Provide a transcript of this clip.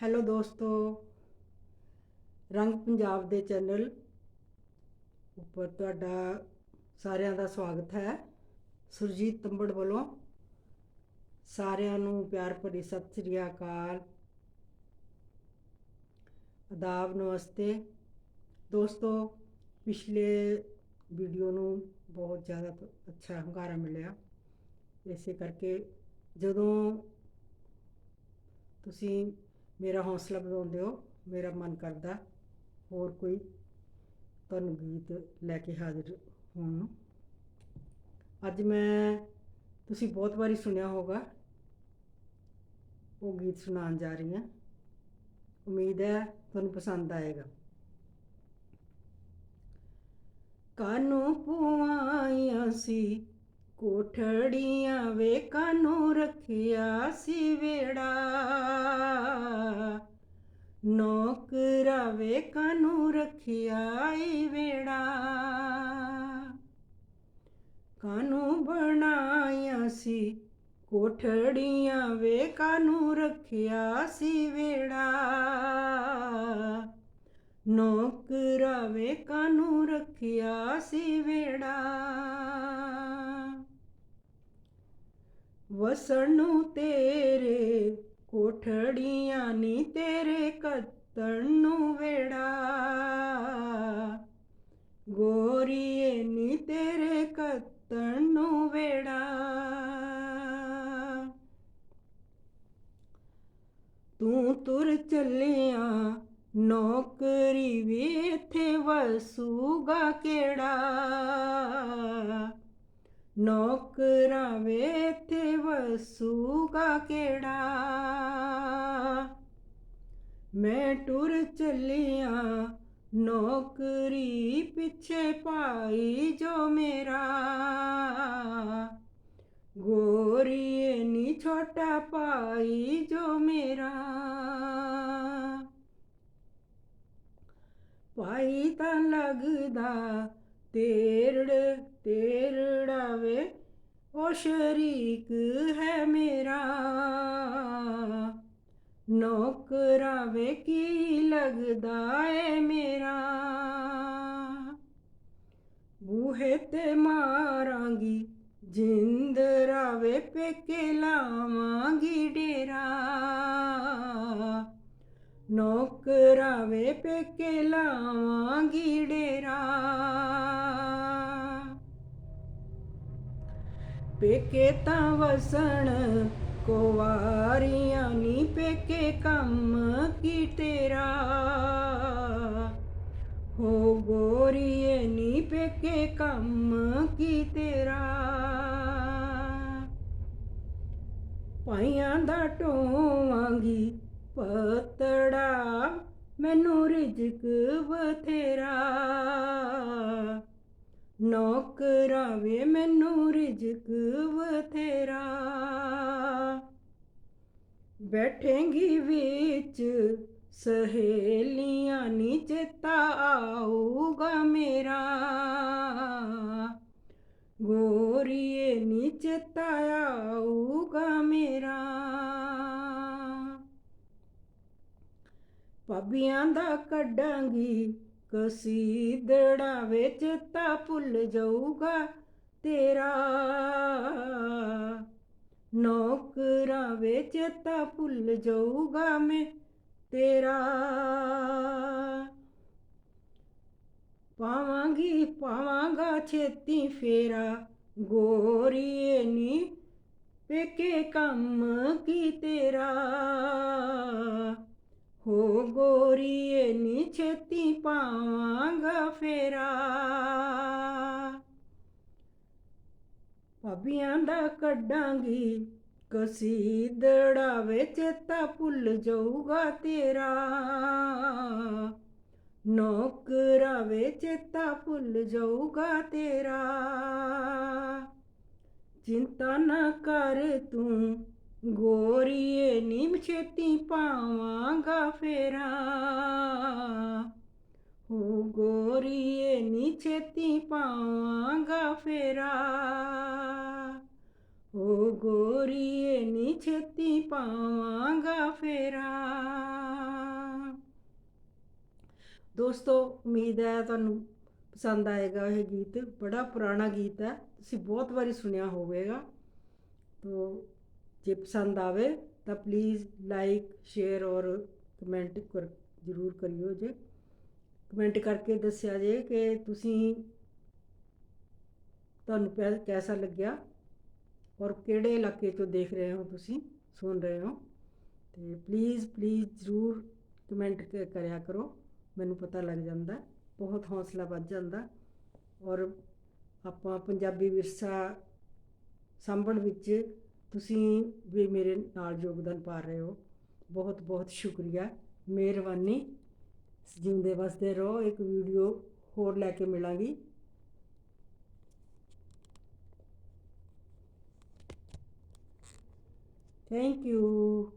Hello ਦੋਸਤੋ। ਰੰਗ ਪੰਜਾਬ ਦੇ ਚੈਨਲ ਉੱਪਰ ਤੁਹਾਡਾ ਸਾਰਿਆਂ ਦਾ ਸਵਾਗਤ ਹੈ। ਸੁਰਜੀਤ ਤੰਬੜ ਵੱਲੋਂ ਸਾਰਿਆਂ ਨੂੰ ਪਿਆਰ ਭਰੀ ਸਤਿ ਸ੍ਰੀ ਅਕਾਲ। ਆਦਾਬ, ਨਮਸਤੇ। ਦੋਸਤੋ, ਪਿਛਲੇ ਵੀਡੀਓ ਨੂੰ ਬਹੁਤ ਜ਼ਿਆਦਾ ਅੱਛਾ ਹੰਗਾਰਾ ਮਿਲਿਆ। ਇਸੇ ਕਰਕੇ ਜਦੋਂ ਤੁਸੀਂ ਮੇਰਾ ਹੌਸਲਾ ਵਧਾਉਂਦੇ ਹੋ ਮੇਰਾ ਮਨ ਕਰਦਾ, ਹੋਰ ਕੋਈ ਤੁਹਾਨੂੰ ਗੀਤ ਲੈ ਕੇ ਹਾਜ਼ਰ ਹੋਣ ਨੂੰ। ਅੱਜ ਮੈਂ, ਤੁਸੀਂ ਬਹੁਤ ਵਾਰੀ ਸੁਣਿਆ ਹੋਗਾ ਉਹ ਗੀਤ ਸੁਣਾਉਣ ਜਾ ਰਹੀ ਹਾਂ। ਉਮੀਦ ਹੈ ਤੁਹਾਨੂੰ ਪਸੰਦ ਆਏਗਾ। ਕਾਨੂੰ ਪੁਆਈਆਂ ਸੀ ਕੋਠੜੀਆਂ ਵੇ ਕਾਨੂੰ ਰੱਖਿਆ ਸੀ ਵੇੜਾ ਨੌਕਰਾ ਵੇ ਕਾਨੂੰ ਰੱਖਿਆ ਏ ਵੇੜਾ ਕਾਨੂੰ ਬਣਾਇਆ ਸੀ ਕੋਠੜੀਆਂ ਵੇ ਕਾਨੂੰ ਰੱਖਿਆ ਸੀ ਵੇੜਾ ਨੌਕਰਾ ਵੇ ਕਾਨੂੰ ਰੱਖਿਆ ਸੀ ਵੇੜਾ ਵਸਣ ਨੂੰ ਤੇਰੇ, ਕੋਠੜੀਆਂ ਨੀ ਤੇਰੇ ਕੱਤਣ ਨੂੰ ਵੇੜਾ। ਗੋਰੀਏ ਨੀ ਤੇਰੇ ਕੱਤਣ ਵੇੜਾ। ਤੂੰ ਤੁਰ ਚੱਲਿਆ, ਨੌਕਰੀ ਵੀ ਇੱਥੇ ਵਸੂਗਾ ਕਿਹੜਾ? ਨੌਕਰਾਂ ਵੇ ਇੱਥੇ ਵਸੂਗਾ ਕਿਹੜਾ? ਮੈਂ ਟੁਰ ਚੱਲਿਆ, ਨੌਕਰੀ ਪਿੱਛੇ ਪਾਈ ਜੋ ਮੇਰਾ। ਗੋਰੀਏ ਨੀ ਛੋਟਾ ਪਾਈ ਜੋ ਮੇਰਾ। ਪਾਈ ਤਾਂ ਲੱਗਦਾ ਤੇਰੜ ਤੇਰੜਾ ਉਹ ਸ਼ਰੀਕ ਹੈ ਮੇਰਾ। ਨੌਕਰਾ ਵੇ ਕੀ ਲੱਗਦਾ ਏ ਮੇਰਾ। ਬੂਹੇ ਤੇ ਮਾਰਾਂਗੀ, ਜਿੰਦ ਵੇ ਪੇਕੇ ਲਾਵਾਂਗੀ ਡੇਰਾ। ਨੌਕਰਾ ਵੇ ਪੇਕੇ ਲਾਵਾਂਗੀ ਡੇਰਾ। ਪੇਕੇ ਤਾਂ ਵਸਣ, ਕੁਵਾਰੀਆਂ ਨੀ ਪੇਕੇ ਕੰਮ ਕੀ ਤੇਰਾ। ਹੋ ਗੋਰੀਏ ਨੀ ਪੇਕੇ ਕੰਮ ਕੀ ਤੇਰਾ। ਪਾਈਆਂ ਦਾ ਟੋਵਾਂਗੀ ਪਤੜਾ, ਮੈਨੂੰ ਰਿਜਕ ਬਥੇਰਾ। ਨੌਕਰਾਵੇ ਮੈਨੂੰ ਰਿਜਕ ਬਥੇਰਾ। ਬੈਠੇਂਗੀ ਵਿੱਚ ਸਹੇਲੀਆਂ ਨੀ ਚੇਤਾ ਆਊਗਾ ਮੇਰਾ। ਗੋਰੀਏ ਨੀ ਚੇਤਾ ਆਊਗਾ ਮੇਰਾ। ਭਾਬੀਆਂ ਦਾ ਕੱਢਾਂਗੀ ਕਸੀਦੜਾ ਵਿੱਚ ਤਾਂ ਭੁੱਲ ਜਾਊਗਾ ਤੇਰਾ। ਨੌਕਰਾਂ ਵਿੱਚ ਤਾਂ ਭੁੱਲ ਜਾਊਗਾ ਮੈਂ ਤੇਰਾ। ਪਾਵਾਂਗੀ, ਪਾਵਾਂਗਾ ਛੇਤੀ ਫੇਰਾ, ਗੋਰੀਏ ਨੀ ਪੇਕੇ ਕੰਮ ਕੀ ਤੇਰਾ। ਹੋ ਗੋਰੀਏ ਨੀ ਛੇਤੀ ਪਾਵਾਂਗਾ ਫੇਰਾ। ਭਾਬੀਆਂ ਦਾ ਕੱਢਾਂਗੀ ਕਸੀਦੜਾ ਵੇ ਚੇਤਾ ਭੁੱਲ ਜਾਊਗਾ ਤੇਰਾ। ਨੌਕਰਾ ਵਿੱਚ ਤਾਂ ਭੁੱਲ ਜਾਊਗਾ ਤੇਰਾ। ਚਿੰਤਾ ਨਾ ਕਰ ਤੂੰ ਗੋਰੀਏ ਨੀਮ ਛੇਤੀ ਪਾਵਾਂਗਾ ਫੇਰਾ। ਹੋ ਗੋਰੀਏ ਨੀ ਛੇਤੀ ਪਾਵਾਂਗਾ ਫੇਰਾ। ਹੋ ਗੋਰੀਏ ਨੀ ਛੇਤੀ ਪਾਵਾਂਗਾ ਫੇਰਾ। ਦੋਸਤੋ, ਉਮੀਦ ਹੈ ਤੁਹਾਨੂੰ ਪਸੰਦ ਆਏਗਾ ਇਹ ਗੀਤ। ਬੜਾ ਪੁਰਾਣਾ ਗੀਤ ਹੈ। ਤੁਸੀਂ ਬਹੁਤ ਵਾਰੀ ਸੁਣਿਆ ਹੋਵੇਗਾ। ਤੋ ਜੇ ਪਸੰਦ ਆਵੇ ਤਾਂ ਪਲੀਜ਼ ਲਾਈਕ ਸ਼ੇਅਰ ਔਰ ਕਮੈਂਟ ਕਰ, ਜ਼ਰੂਰ ਕਰਿਓ ਜੇ। ਕਮੈਂਟ ਕਰਕੇ ਦੱਸਿਆ ਜੇ ਕਿ ਤੁਸੀਂ ਤੁਹਾਨੂੰ ਪੈ- ਕੈਸਾ ਲੱਗਿਆ ਔਰ ਕਿਹੜੇ ਇਲਾਕੇ ਤੋਂ ਦੇਖ ਰਹੇ ਹੋ ਤੁਸੀਂ, ਸੁਣ ਰਹੇ ਹੋ। ਤੇ ਪਲੀਜ਼ ਪਲੀਜ਼ ਜ਼ਰੂਰ ਕਮੈਂਟ ਕਰਿਆ ਕਰੋ। ਮੈਨੂੰ ਪਤਾ ਲੱਗ ਜਾਂਦਾ, ਬਹੁਤ ਹੌਸਲਾ ਵੱਧ ਜਾਂਦਾ ਔਰ ਆਪਾਂ ਪੰਜਾਬੀ ਵਿਰਸਾ ਸਾਂਭਣ ਵਿੱਚ ਤੁਸੀਂ ਵੀ ਮੇਰੇ ਨਾਲ ਯੋਗਦਾਨ ਪਾ ਰਹੇ ਹੋ। ਬਹੁਤ ਬਹੁਤ ਸ਼ੁਕਰੀਆ। ਮਿਹਰਬਾਨੀ। ਜਿੰਦੇ ਵਸਦੇ ਰਹੋ। ਇੱਕ ਵੀਡੀਓ ਹੋਰ ਲੈ ਕੇ ਮਿਲਾਂਗੀ। Thank you